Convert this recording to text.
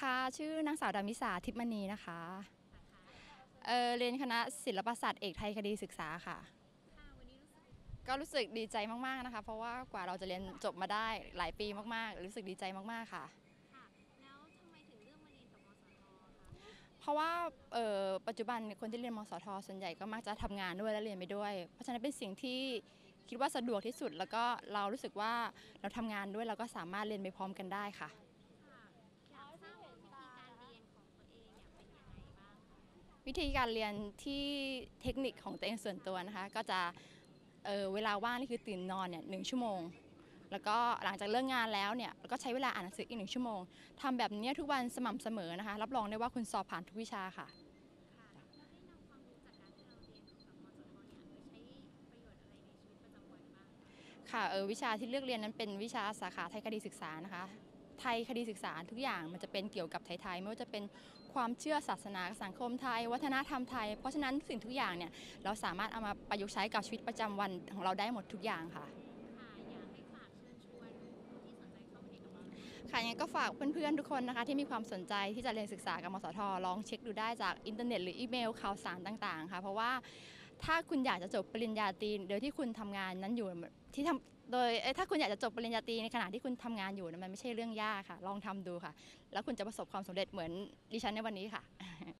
ค่ะ ชื่อนางสาวดามิสาทิพมณีนะคะ เออเรียนคณะศิลปศาสตร์เอกไทยคดีศึกษาค่ะค่ะวันนี้รู้สึกก็รู้สึกดีใจมากๆนะคะ เพราะว่ากว่าเราจะเรียนจบมาได้หลายปีมากๆ รู้สึกดีใจมากๆค่ะค่ะแล้วทำไมถึงเลือกมาเรียนกับมสทคะเพราะว่าเอ่อปัจจุบันคนที่เรียนมสทส่วนใหญ่ก็มักจะทำงานด้วยและเรียนไปด้วย เพราะฉะนั้นเป็นสิ่งที่คิดว่าสะดวกที่สุดแล้วก็เรารู้สึกว่าเราทำงานด้วยเราก็สามารถเรียนไปพร้อมกันได้ค่ะค่ะ วิธีการเรียนที่เทคนิคของตัวเองส่วนตัวนะคะ ก็จะเอ่อเวลาว่างนี่คือตื่นนอนเนี่ยหนึ่งชั่วโมง แล้วก็หลังจากเลิกงานแล้วเนี่ยก็ใช้เวลาอ่านหนังสืออีกหนึ่งชั่วโมงทำแบบนี้ทุกวันสม่ำเสมอนะคะ รับรองได้ว่าคุณสอบผ่านทุกวิชาค่ะค่ะแล้วได้นำความรู้จากการที่เราเรียนกับมสทเนี่ยไปใช้ประโยชน์อะไรในชีวิตประจำวันบ้างคะค่ะเออวิชาที่เลือกเรียนนั้นเป็นวิชาสาขาไทยคดีศึกษานะคะ ไทยคดีศึกษาทุกอย่างมันจะเป็นเกี่ยวกับไทยๆไม่ว่าจะเป็นความเชื่อศาสนาสังคมไทย วัฒนธรรมไทย เพราะฉะนั้นสิ่งทุกอย่างเนี่ยเราสามารถเอามาประยุกต์ใช้กับชีวิตประจำวันของเราได้หมดทุกอย่างค่ะค่ะอยากให้ฝากเชิญชวนผู้ที่สนใจเข้ามาเรียนกับเราค่ะยังไงก็ฝากเพื่อนๆทุกคนนะคะ ที่มีความสนใจที่จะเรียนศึกษากับมสทลองเช็คดูได้จากอินเทอร์เน็ตหรืออีเมลข่าวสารต่างๆ ค่ะ เพราะว่า ถ้าคุณอยากจะจบปริญญาตรีโดยที่คุณทำงานนั้นอยู่ที่ทำโดยถ้าคุณอยากจะจบปริญญาตรีในขณะที่คุณทำงานอยู่มันไม่ใช่เรื่องยากค่ะ ลองทำดูค่ะ แล้วคุณจะประสบความสำเร็จเหมือนดิฉันในวันนี้ค่ะ